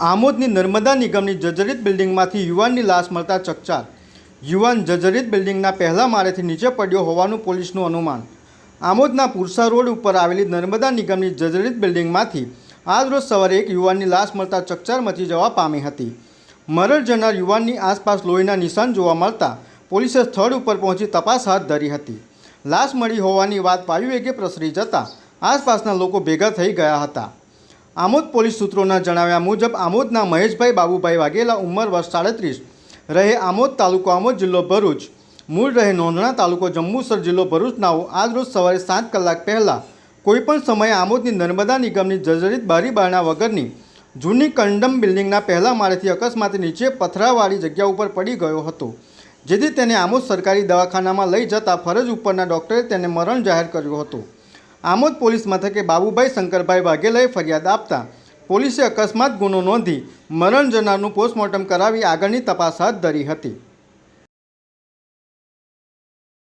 આમોદની નર્મદા નિગમની જર્જરિત બિલ્ડિંગમાંથી યુવાનની લાશ મળતા ચકચાર. યુવાન જર્જરિત બિલ્ડિંગના પહેલા માળેથી નીચે પડ્યો હોવાનું પોલીસનું અનુમાન. આમોદના પુરસા રોડ ઉપર આવેલી નર્મદા નિગમની જર્જરિત બિલ્ડિંગમાંથી આજરોજ સવારે એક યુવાનની લાશ મળતા ચકચાર મચી જવા પામી હતી. મરણ જનાર યુવાનની આસપાસ લોહીના નિશાન જોવા મળતા પોલીસે સ્થળ ઉપર પહોંચી તપાસ હાથ ધરી હતી. લાશ મળી હોવાની વાત વાયુવેગે પ્રસરી જતાં આસપાસના લોકો ભેગા થઈ ગયા હતા. આમોદ પોલીસ સૂત્રોના જણાવ્યા મુજબ, આમોદના મહેશભાઈ બાબુભાઈ વાઘેલા ઉંમર વર્ષ સાડત્રીસ. રહે આમોદ તાલુકો આમોદ જિલ્લો ભરૂચ. મૂળ રહે નોંધણા તાલુકો જંબુસર જિલ્લો ભરૂચનાઓ આજરોજ સવારે સાત કલાક પહેલાં કોઈપણ સમયે આમોદની નર્મદા નિગમની જર્જરિત બારી બારણા વગરની જૂની કંડમ બિલ્ડિંગના પહેલા માળેથી અકસ્માતે નીચે પથરાવાળી જગ્યા ઉપર પડી ગયો હતો. જેથી તેને આમોદ સરકારી દવાખાનામાં લઈ જતા ફરજ ઉપરના ડૉક્ટરે તેને મરણ જાહેર કર્યો હતો. આમોદ પોલીસ મથકે બાબુભાઈ શંકરભાઈ વાઘેલાએ ફરિયાદ આપતા પોલીસે અકસ્માત ગુનો નોંધી મરણ જનારનું પોસ્ટમોર્ટમ કરાવી આગળની તપાસ હાથ ધરી હતી.